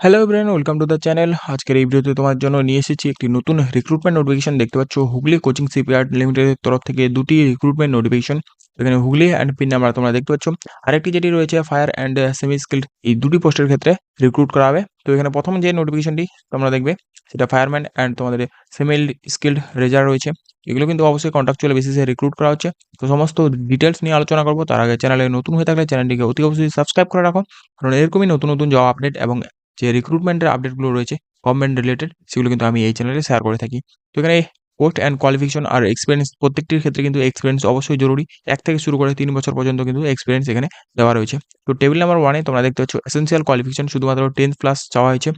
Hello everyone welcome to the channel আজকের এই ভিডিওতে তোমার জন্য নিয়ে এসেছি একটি নতুন রিক্রুটমেন্ট নোটিফিকেশন দেখতে পাচ্ছ, হুগলি কোচিং সিপিআর লিমিটেডের তরফ থেকে দুটি রিক্রুটমেন্ট নোটিফিকেশন এখানে হুগলি অ্যান্ড পিন নাম্বার তোমরা দেখতে পাচ্ছ। আরেকটি যেটি রয়েছে ফায়ার অ্যান্ড সেমি স্কিল্ড এই দুটি পোস্টের ক্ষেত্রে রিক্রুট করা হবে। তো এখানে প্রথম যে নোটিফিকেশনটি তোমরা দেখবে, সেটা ফায়ারম্যান অ্যান্ড তোমাদের সেমি স্কিল্ড রেজার রয়েছে। এগুলো কিন্তু অবশ্যই কন্ট্রাকচুয়াল বেসিসে রিক্রুট করা হচ্ছে। তো সমস্ত ডিটেলস নিয়ে আলোচনা করব, তার আগে চ্যানেলে নতুন হয়ে থাকলে চ্যানেলটিকে অতি অবশ্যই সাবস্ক্রাইব করে রাখো। কারণ এরকমই নতুন নতুন জব আপডেট এবং যে রিক্রুটমেন্টের আপডেটগুলো রয়েছে গভর্নমেন্ট রিলেটেড সেগুলো কিন্তু আমি এই চ্যানেলে শেয়ার করে থাকি। তো এখানে পোস্ট অ্যান্ড কোয়ালিফিকেশন আর এক্সপিরিয়েন্স প্রত্যেকটির ক্ষেত্রে কিন্তু এক্সপিরিয়েন্স অবশ্যই জরুরি। এক থেকে শুরু করে তিন বছর পর্যন্ত কিন্তু এক্সপিরিয়েন্স এখানে দেওয়া রয়েছে। তো টেবিল নাম্বার ওয়ানে তোমরা দেখতে পাচ্ছ এসেন্সিয়াল কোয়ালিফিকেশন শুধুমাত্র টেন্থ প্লাস চাওয়া হয়েছে।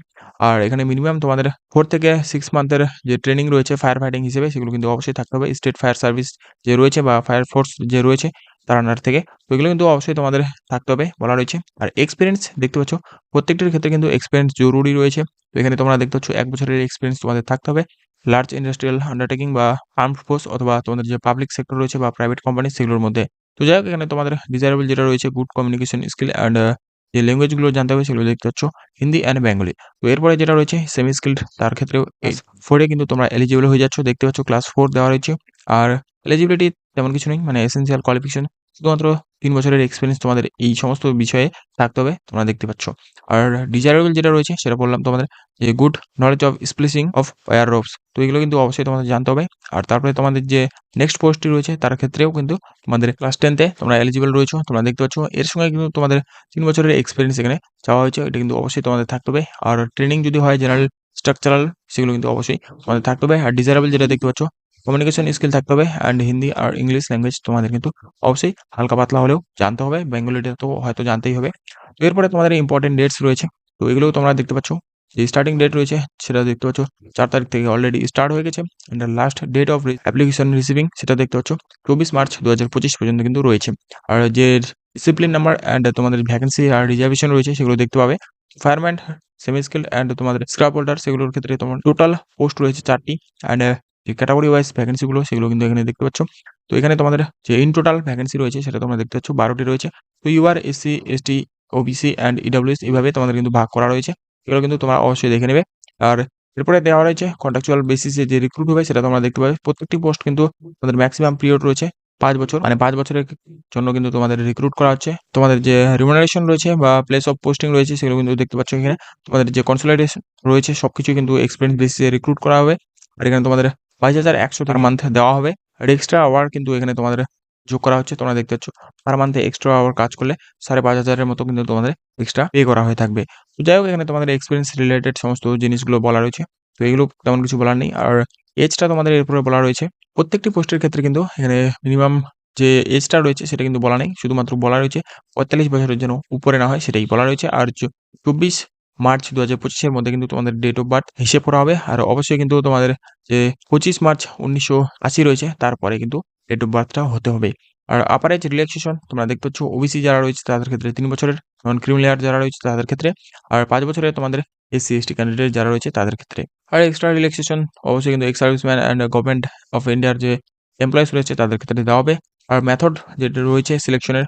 আর এখানে মিনিমাম তোমাদের ফোর থেকে সিক্স মান্থের যে ট্রেনিং রয়েছে ফায়ার ফাইটিং হিসেবে, সেগুলো কিন্তু অবশ্যই থাকতে হবে। স্টেট ফায়ার সার্ভিস যে রয়েছে বা ফায়ার ফোর্স যে রয়েছে তার থেকে। তো এগুলো কিন্তু অবশ্যই তোমাদের থাকতে হবে বলা রয়েছে। আর এক্সপিরিয়েন্স দেখতে পাচ্ছ, প্রত্যেকটির ক্ষেত্রে কিন্তু এক্সপিরিয়েন্স জরুরি রয়েছে। তো এখানে তোমরা দেখতে পাচ্ছ, এক বছরের এক্সপিরিয়েন্স তোমাদের থাকতে হবে। লার্জ ইন্ডাস্ট্রিয়াল আন্ডারটেকিং বা আর্ম ফোর্স অথবা তোমাদের যে পাবলিক সেক্টর রয়েছে বা প্রাইভেট কোম্পানি সেগুলোর মধ্যে। তো যাই হোক, এখানে তোমাদের ডিজায়ারেবল যেটা রয়েছে গুড কমিউনিকেশন স্কিল অ্যান্ড যে ল্যাঙ্গুয়েজগুলো জানতে হবে সেগুলো দেখতে পাচ্ছ, হিন্দি অ্যান্ড বেঙ্গলি তো এরপরে যেটা রয়েছে সেমি স্কিল্ড তার ক্ষেত্রেও ফোরে কিন্তু তোমরা এলিজিবল হয়ে যাচ্ছ। দেখতে পাচ্ছ ক্লাস ফোর দেওয়া রয়েছে। আর এলিজিবিলিটি তেমন কিছু নেই মানে এসেন্সিয়াল কোয়ালিফিকেশন শুধুমাত্র তিন বছরের এক্সপিরিয়েন্স তোমাদের এই সমস্ত বিষয়ে থাকতে হবে, তোমরা দেখতে পাচ্ছ। আর ডিজায়ারেবল যেটা রয়েছে, সেটা বললাম তোমাদের, যে good knowledge of splicing of wire ropes তো এগুলো কিন্তু অবশ্যই তোমাদের জানতে হবে। আর তারপরে তোমাদের যে নেক্সট পোস্টটি রয়েছে, তার ক্ষেত্রেও কিন্তু তোমাদের ক্লাস টেনতে তোমরা এলিজিবল রয়েছো, তোমরা দেখতে পাচ্ছ, এর সঙ্গে কিন্তু তোমাদের তিন বছরের এক্সপিরিয়েন্স এখানে চাওয়া হয়েছে, এটা কিন্তু অবশ্যই তোমাদের থাকতে হবে। আর ট্রেনিং যদি হয় জেনারেল স্ট্রাকচারাল সেগুলো কিন্তু অবশ্যই তোমাদের থাকতে হবে। আর ডিজায়ারেবল যেটা দেখতে পাচ্ছ কমিউনিকেশন স্কিল থাকতে হবে অ্যান্ড হিন্দি আর ইংলিশ ল্যাঙ্গুয়েজ তোমাদের কিন্তু অবশ্যই হালকা পাতলা হলেও জানতে হবে। বেঙ্গলিটা তো হয়তো জানতেই হবে। তো এরপরে তোমাদের ইম্পর্টেন্ট ডেটস রয়েছে। তো এগুলোও তোমরা দেখতে পাচ্ছ। যে স্টার্টিং ডেট রয়েছে সেটা দেখতে পাচ্ছ। চার তারিখ থেকে অলরেডি স্টার্ট হয়ে গেছে and last date of application receiving সেটা দেখতে পাচ্ছ। চব্বিশ মার্চ দু হাজার পঁচিশ পর্যন্ত কিন্তু রয়েছে। আর যে ডিসিপ্লিন নাম্বার অ্যান্ড তোমাদের ভ্যাকেন্সি আর রিজার্ভেশন রয়েছে সেগুলো দেখতে পাবে। ফায়ারম্যান সেমি স্কিল অ্যান্ড তোমাদের স্ক্রাপ হোল্ডার সেগুলোর ক্ষেত্রে তোমার টোটাল পোস্ট রয়েছে চারটি। অ্যান্ড যে ক্যাটাগরি ওয়াইজ ভ্যাকেন্সিগুলো সেগুলো কিন্তু এখানে দেখতে পাচ্ছ। তো এখানে তোমাদের যে ইন টোটাল ভ্যাকেন্সি রয়েছে, সেটা তোমরা দেখতে পাচ্ছ, বারোটি রয়েছে। তো UR SC ST OBC and EWS এইভাবে তোমাদের কিন্তু ভাগ করা রয়েছে। এগুলো কিন্তু তোমরা অবশ্যই দেখে নেবে। আর এরপরে দেওয়া রয়েছে কন্ট্রাকচুয়াল বেসিসে যে রিক্রুট হবে, সেটা তোমরা দেখতে পাবে। প্রত্যেকটি পোস্ট কিন্তু তোমাদের ম্যাক্সিমাম পিরিয়ড রয়েছে পাঁচ বছর। মানে পাঁচ বছরের জন্য কিন্তু তোমাদের রিক্রুট করা হচ্ছে। তোমাদের যে রিমুনারেশন রয়েছে বা প্লেস অফ পোস্টিং রয়েছে, সেগুলো কিন্তু দেখতে পাচ্ছ এখানে। তোমাদের যে কনসোলিডেশন রয়েছে, সবকিছু কিন্তু এক্সপিরিয়েন্স বেসিসে রিক্রুট করা হবে। আর এখানে তোমাদের বাইশ হাজার একশো পার মান্থ দেওয়া হবে। আর এক্সট্রা আওয়ার কিন্তু এখানে তোমাদের যোগ করা হচ্ছে, তোমরা দেখতে পাচ্ছ। পার মান্থে এক্সট্রা আওয়ার কাজ করলে সাড়ে পাঁচ হাজারের মতো কিন্তু তোমাদের এক্সট্রা পে করা হয়ে থাকবে। তো যাই হোক, এখানে তোমাদের এক্সপিরিয়েন্স রিলেটেড সমস্ত জিনিসগুলো বলা রয়েছে। তো এগুলো তেমন কিছু বলার নেই। আর এজটা তোমাদের এরপরে বলা রয়েছে। প্রত্যেকটি পোস্টের ক্ষেত্রে কিন্তু এখানে মিনিমাম যে এজটা রয়েছে সেটা কিন্তু বলা নেই। শুধুমাত্র বলা রয়েছে পঁয়তাল্লিশ বছরের জন্য উপরে না হয় সেটাই বলা রয়েছে। আর চব্বিশ মার্চ দু হাজার পঁচিশের মধ্যে কিন্তু তোমাদের ডেট অফ বার্থ হিসেব করা হবে। আর অবশ্যই কিন্তু তোমাদের যে পঁচিশ মার্চ উনিশশো আশি রয়েছে, তারপরে কিন্তু ডেট অফ বার্থটা হতে হবে। আর আপার এজ রিল্যাক্সেশন তোমরা দেখতে পাচ্ছ ওবিসি যারা রয়েছে তাদের ক্ষেত্রে তিন বছরের নন ক্রিমিলিয়ার যারা রয়েছে তাদের ক্ষেত্রে। আর পাঁচ বছরের তোমাদের এসসি এসটি ক্যান্ডিডেট যারা রয়েছে তাদের ক্ষেত্রে। আর এক্সট্রা রিল্যাক্সেশন অবশ্যই কিন্তু ex serviceman and government of ইন্ডিয়ার যে এমপ্লয়িজ রয়েছে তাদের ক্ষেত্রে দেওয়া হবে। আর মেথড যেটা রয়েছে সিলেকশনের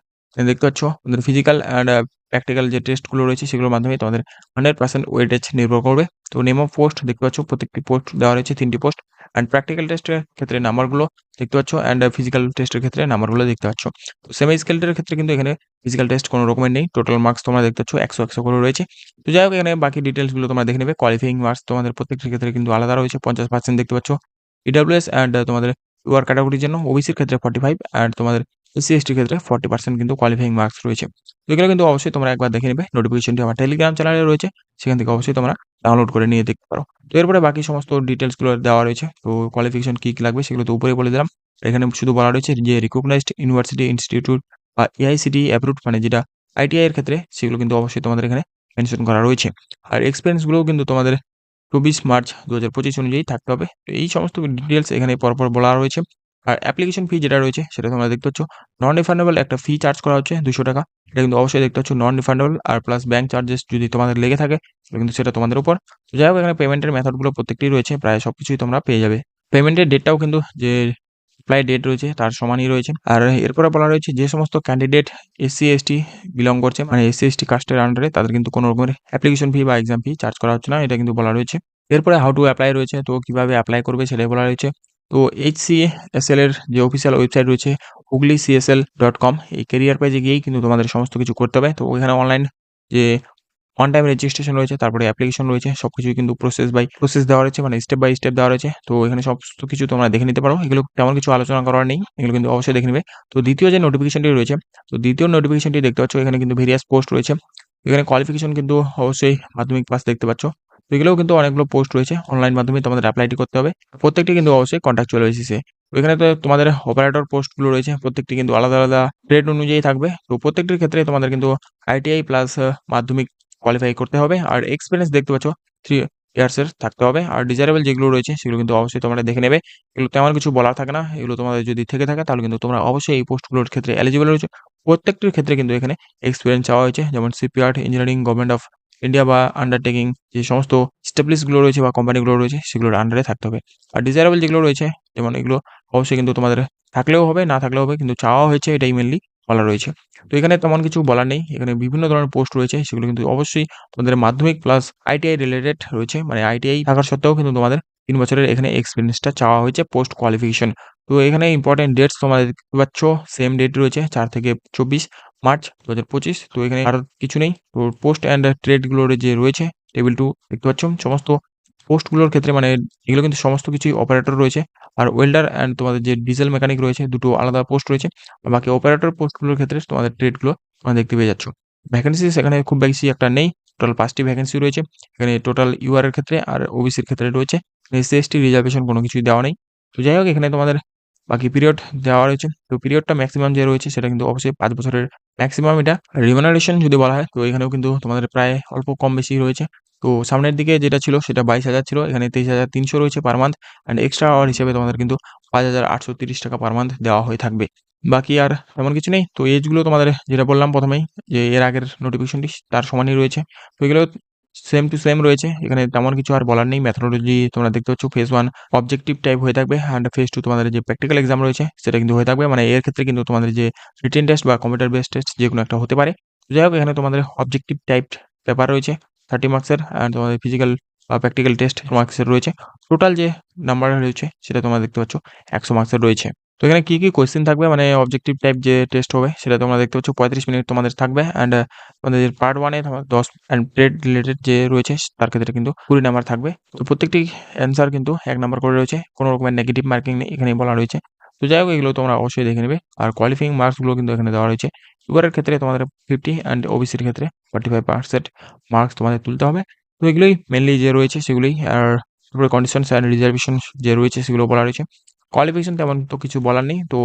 দেখতে পাচ্ছ? তোমাদের ফিজিক্যাল অ্যান্ড প্র্যাকটিক্যাল যে টেস্টগুলো রয়েছে সেগুলোর মাধ্যমে তোমাদের হান্ড্রেড পার্সেন্ট ওয়েটেজ নির্ভর করবে। তো নেম অফ পোস্ট দেখতে পাচ্ছ, প্রত্যেকটি পোস্ট দেওয়া রয়েছে, তিনটি পোস্ট অ্যান্ড প্র্যাকটিক্যাল টেস্টের ক্ষেত্রে নাম্বারগুলো দেখতে পাচ্ছ অ্যান্ড ফিজিক্যাল টেস্টের ক্ষেত্রে নাম্বারগুলো দেখতে পাচ্ছ। তো সেমি স্কেলটের ক্ষেত্রে কিন্তু এখানে ফিজিক্যাল টেস্ট কোনো রকমের নেই টোটাল মার্কস তোমরা দেখতে পাচ্ছ, একশো একশো করে রয়েছে। তো যাই হোক, এখানে বাকি ডিটেলসগুলো তোমরা দেখে নেবে কোয়ালিফাইং মার্কস তোমাদের প্রত্যেকটির ক্ষেত্রে কিন্তু আলাদা রয়েছে, পঞ্চাশ পার্সেন্ট দেখতে পাচ্ছ। ইডাব্লিউএস অ্যান্ড তোমাদের ইউআর ক্যাটাগরির জন্য ওবিসির ক্ষেত্রে ফর্টি ফাইভ অ্যান্ড তোমাদের এসসি এসটির ক্ষেত্রে ফর্টি পার্সেন্ট কিন্তু কোয়ালিফাইং মার্কস রয়েছে। এগুলো কিন্তু অবশ্যই তোমরা একবার দেখে নেবে। নোটিফিকেশনটি আমার টেলিগ্রাম চ্যানেলে রয়েছে। সেখান থেকে অবশ্যই তোমরা ডাউনলোড করে নিয়ে দেখতে পারো। তো এরপরে বাকি সমস্ত ডিটেলসগুলো দেওয়া রয়েছে। তো কোয়ালিফিকেশন কী কী লাগবে সেগুলো তো উপরে বলে দিলাম। এখানে শুধু বলা রয়েছে যে রিকগনাইজড ইউনিভার্সিটি ইনস্টিটিউট বা এআইসিটি অ্যাপ্রুভ মানে যেটা আইটিআই এর ক্ষেত্রে সেগুলো কিন্তু অবশ্যই তোমাদের এখানে মেনশন করা রয়েছে। আর এক্সপিরিয়েন্সগুলোও কিন্তু তোমাদের চব্বিশ মার্চ দু হাজার পঁচিশ অনুযায়ী থাকতে হবে। তো এই সমস্ত ডিটেলস এখানে পরপর বলা রয়েছে। আর অ্যাপ্লিকেশন ফি যেটা রয়েছে, সেটা তোমরা দেখতে পাচ্ছ। নন রিফান্ডেবল একটা ফি চার্জ করা হচ্ছে দুশো টাকা। এটা কিন্তু অবশ্যই দেখতে পাচ্ছ নন রিফান্ডেবল আর প্লাস ব্যাঙ্ক চার্জেস যদি তোমাদের লেগে থাকে কিন্তু সেটা তোমাদের উপর। যাই হোক, এখানে পেমেন্টের মেথডগুলো প্রত্যেকটি রয়েছে, প্রায় সব কিছুই তোমরা পেয়ে যাবে। পেমেন্টের ডেটটাও কিন্তু যে অ্যাপ্লাই ডেট রয়েছে, তার সমানই রয়েছে। আর এরপরে বলা রয়েছে, যে সমস্ত ক্যান্ডিডেট এসসি এসটি বিলং করছে মানে এসসি এসটি কাস্টের আন্ডারে তাদের কিন্তু কোনো রকমের অ্যাপ্লিকেশন ফি বা এক্সাম ফি চার্জ করা হচ্ছে না, এটা কিন্তু বলা রয়েছে। এরপরে হাউ টু অ্যাপ্লাই রয়েছে, তো কীভাবে অ্যাপ্লাই করবে সেটাই বলা রয়েছে। তো এইচ সি এস এল এর যে অফিসিয়াল ওয়েবসাইট রয়েছে, হুগলি সিএসএল ডট কম এই কেরিয়ার পেজে গিয়েই কিন্তু তোমাদের সমস্ত কিছু করতে হবে। তো ওইখানে অনলাইন যে অন টাইম রেজিস্ট্রেশন রয়েছে, তারপরে অ্যাপ্লিকেশন রয়েছে সব কিছুই কিন্তু প্রসেস বাই প্রসেস দেওয়া রয়েছে মানে স্টেপ বাই স্টেপ দেওয়া রয়েছে। তো এখানে সমস্ত কিছু তোমরা দেখে নিতে পারো। এগুলো তেমন কিছু আলোচনা করার নেই, এগুলো কিন্তু অবশ্যই দেখে নেবে। তো দ্বিতীয় যে নোটিফিকেশনটি রয়েছে, তো দ্বিতীয় নোটিফিকেশনটি দেখতে পাচ্ছ, এখানে কিন্তু ভেরিয়াস পোস্ট রয়েছে। এখানে কোয়ালিফিকেশন কিন্তু অবশ্যই মাধ্যমিক পাস দেখতে পাচ্ছ। এগুলোও কিন্তু অনেকগুলো পোস্ট রয়েছে। অনলাইন মাধ্যমে তোমাদের অ্যাপ্লাইটি করতে হবে। প্রত্যেকটি কিন্তু অবশ্যই কন্ট্রাকচুয়াল বেসিসে তো এখানে তো তোমাদের অপারেটর পোস্টগুলো রয়েছে, প্রত্যেকটি কিন্তু আলাদা আলাদা ট্রেড অনুযায়ী থাকবে। তো প্রত্যেকটির ক্ষেত্রে তোমাদের কিন্তু আইটিআই প্লাস মাধ্যমিক কোয়ালিফাই করতে হবে। আর এক্সপিরিয়েন্স দেখতে পাচ্ছ থ্রি ইয়ার্সের থাকতে হবে। আর ডিজারেবল যেগুলো রয়েছে, সেগুলো কিন্তু অবশ্যই তোমরা দেখে নেবে। এগুলো তেমন কিছু বলার থাকে না, এগুলো তোমাদের যদি থেকে থাকে, তাহলে কিন্তু তোমরা অবশ্যই এই পোস্টগুলোর ক্ষেত্রে এলিজিবল রয়েছে। প্রত্যেকটির ক্ষেত্রে কিন্তু এখানে এক্সপিরিয়েন্স চাওয়া হয়েছে। যেমন সিপিআর্ট ইঞ্জিনিয়ারিং গভর্নমেন্ট অফ ইন্ডিয়া বা আন্ডারটেকিং যে সমস্ত স্টেবলিশগুলো রয়েছে বা কোম্পানিগুলো রয়েছে, সেগুলোর আন্ডারে থাকতে হবে। আর ডিজায়ারেবল যেগুলো রয়েছে, যেমন এগুলো অবশ্যই কিন্তু তোমাদের থাকলেও হবে, না থাকলেও হবে, কিন্তু চাওয়া হয়েছে, এটাই মেনলি বলা রয়েছে। তো এখানে তেমন কিছু বলার নেই, এখানে বিভিন্ন ধরনের পোস্ট রয়েছে, সেগুলো কিন্তু অবশ্যই তোমাদের মাধ্যমিক প্লাস আইটিআই রিলেটেড রয়েছে। মানে আইটিআই থাকার সত্ত্বেও কিন্তু তোমাদের তিন বছরের এখানে এক্সপিরিয়েন্সটা চাওয়া হয়েছে পোস্ট কোয়ালিফিকেশন তো এখানে ইম্পর্টেন্ট ডেটস তোমাদের দেখতে পাচ্ছ সেম ডেট রয়েছে চার থেকে চব্বিশ মার্চ দু হাজার পঁচিশ। তো এখানে আর কিছু নেই, তো পোস্ট অ্যান্ড ট্রেডগুলোর যে রয়েছে টেবিল টু দেখতে পাচ্ছ, সমস্ত পোস্টগুলোর ক্ষেত্রে মানে এগুলো কিন্তু সমস্ত কিছুই অপারেটর রয়েছে। আর ওয়েল্ডার অ্যান্ড তোমাদের যে ডিজেল মেকানিক রয়েছে, দুটো আলাদা পোস্ট রয়েছে। বাকি অপারেটর পোস্টগুলোর ক্ষেত্রে তোমাদের ট্রেডগুলো তোমরা দেখতে পেয়ে যাচ্ছ। ভ্যাকেন্সি সেখানে খুব বেশি একটা নেই টোটাল পাঁচটি ভ্যাকেন্সি রয়েছে। এখানে টোটাল ইউআর এর ক্ষেত্রে আর ওবিসির ক্ষেত্রে রয়েছে। এসসি এসটি রিজার্ভেশন কোনো কিছুই দেওয়া নেই। তো যাই হোক, এখানে তোমাদের বাকি পিরিয়ড দেওয়া রয়েছে। তো পিরিয়ডটা ম্যাক্সিমাম যে রয়েছে, সেটা কিন্তু অবশ্যই পাঁচ বছরের ম্যাক্সিমাম এটা। রিমানারেশন যদি বলা হয়, তো এখানেও কিন্তু তোমাদের প্রায় অল্প কম বেশি রয়েছে। তো সামনের দিকে যেটা ছিল সেটা বাইশ হাজার ছিল, এখানে তেইশ হাজার তিনশো রয়েছে per month and extra hour হিসেবে তোমাদের কিন্তু পাঁচ হাজার আটশো তিরিশ টাকা পার মান্থ দেওয়া হয়ে থাকবে। বাকি আর তেমন কিছু নেই, তো এজগুলো তোমাদের যেটা বললাম প্রথমেই, যে এর আগের নোটিফিকেশনটি তার সমানই রয়েছে। তো এগুলো সেম টু সেম রয়েছে, এখানে তেমন কিছু আর বলার নেই। ম্যাথোলজি তোমরা দেখতে পাচ্ছ ফেজ ওয়ান অবজেক্টিভ টাইপ হয়ে থাকবে অ্যান্ড ফেজ টু তোমাদের যে প্র্যাকটিক্যাল এক্সাম রয়েছে সেটা কিন্তু হয়ে থাকবে। মানে এর ক্ষেত্রে কিন্তু তোমাদের যে রিটেন টেস্ট বা কম্পিউটার বেস টেস্ট যে কোনো একটা হতে পারে। যাই হোক, এখানে তোমাদের অবজেক্টিভ টাইপ পেপার রয়েছে। থার্টি মার্কসের অ্যান্ড তোমাদের ফিজিক্যাল বা প্র্যাকটিক্যাল টেস্ট মার্কসের রয়েছে। টোটাল যে নাম্বার রয়েছে, সেটা তোমরা দেখতে পাচ্ছ, একশো মার্কসের রয়েছে। তো এখানে কী কী কোয়েশ্চেন থাকবে? মানে অবজেক্টিভ টাইপ যে টেস্ট হবে, সেটা তোমরা দেখতে পাচ্ছ, পঁয়ত্রিশ মিনিট তোমাদের থাকবে অ্যান্ড তোমাদের পার্ট ওয়ানে তোমার দশ অ্যান্ড ট্রেড রিলেটেড যে রয়েছে, তার ক্ষেত্রে কিন্তু কুড়ি নাম্বার থাকবে। তো প্রত্যেকটি অ্যান্সার কিন্তু এক নাম্বার করে রয়েছে, কোনো রকমের নেগেটিভ মার্কিং নেই এখানে বলা রয়েছে। তো যাই হোক, এগুলো তোমরা অবশ্যই দেখে নেবে। আর কোয়ালিফাইং মার্কসগুলো কিন্তু এখানে দেওয়া রয়েছে। সুগারের ক্ষেত্রে তোমাদের ফিফটি অ্যান্ড ওবিসির ক্ষেত্রে ফর্টি ফাইভ পার্সেন্ট মার্কস তোমাদের তুলতে হবে। তো এগুলোই মেনলি যে রয়েছে সেগুলোই। আর তারপরে কন্ডিশনস অ্যান্ড রিজার্ভেশন যে রয়েছে সেগুলো বলা রয়েছে। কোয়ালিফিকেশন তেমন তো কিছু বলার নেই। তো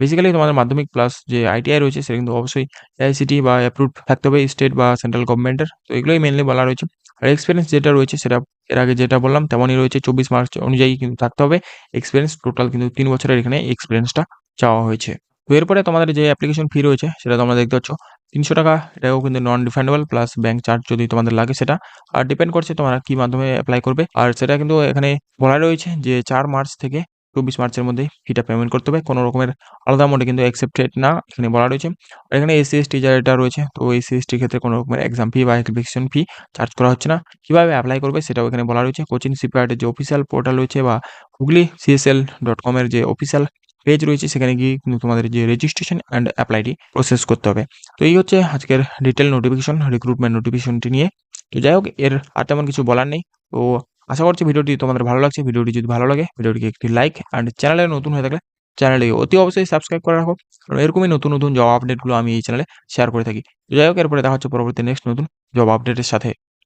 বেসিক্যালি তোমাদের মাধ্যমিক প্লাস যে আইটিআই রয়েছে সেটা কিন্তু অবশ্যই এআইসিটি বা অ্যাপ্রুভ থাকতে হবে স্টেট বা সেন্ট্রাল গভর্নমেন্টের তো এগুলোই মেনলি বলা রয়েছে। আর এক্সপিরিয়েন্স যেটা রয়েছে সেটা, এর আগে যেটা বললাম তেমনই রয়েছে চব্বিশ মার্চ অনুযায়ী কিন্তু থাকতে হবে। এক্সপিরিয়েন্স টোটাল কিন্তু তিন বছরের এখানে এক্সপিরিয়েন্সটা চাওয়া হয়েছে। তো এরপরে তোমাদের যে অ্যাপ্লিকেশন ফি রয়েছে সেটা তোমরা দেখতে পাচ্ছ। তিনশো টাকা, এটাও কিন্তু non refundable plus bank charge যদি তোমাদের লাগে সেটা। আর ডিপেন্ড করছে তোমরা কি মাধ্যমে অ্যাপ্লাই করবে। আর সেটা কিন্তু এখানে বলা রয়েছে যে চার মার্চ থেকে চব্বিশ মার্চের মধ্যে ফিটা পেমেন্ট করতে হবে। কোনো রকমের আলাদা মোডে কিন্তু অ্যাকসেপ্টেড না, এখানে বলা রয়েছে। এখানে এসসি এসটি যারা রয়েছে, তো এসসি এসটির ক্ষেত্রে কোনো রকমের এক্সাম ফি বা অ্যাপ্লিকেশন ফি চার্জ করা হচ্ছে না। কীভাবে অ্যাপ্লাই করবে সেটাও এখানে বলা রয়েছে। কোচিং সিপিআর্টের যে অফিসিয়াল পোর্টাল রয়েছে বা হুগলি সিএসএল ডট কমের যে অফিসিয়াল পেজ রয়েছে, সেখানে গিয়ে কিন্তু তোমাদের যে রেজিস্ট্রেশন অ্যান্ড অ্যাপ্লাইটি প্রসেস করতে হবে। তো এই হচ্ছে আজকের ডিটেল নোটিফিকেশন রিক্রুটমেন্ট নোটিফিকেশনটি নিয়ে। তো যাই হোক, এর আর তেমন কিছু বলার নেই। তো আশা করছি ভিডিওটি তোমাদের ভালো লাগছে। ভিডিওটি যদি ভালো লাগে, ভিডিওটিকে একটি লাইক অ্যান্ড চ্যানেলে নতুন হয়ে থাকলে চ্যানেলটিকে অতি অবশ্যই সাবস্ক্রাইব করে রাখো। কারণ এরকমই নতুন নতুন জব আপডেটগুলো আমি এই চ্যানেলে শেয়ার করে থাকি। যাই হোক, এরপরে দেখা হচ্ছে পরবর্তী নেক্সট নতুন জব আপডেটের সাথে।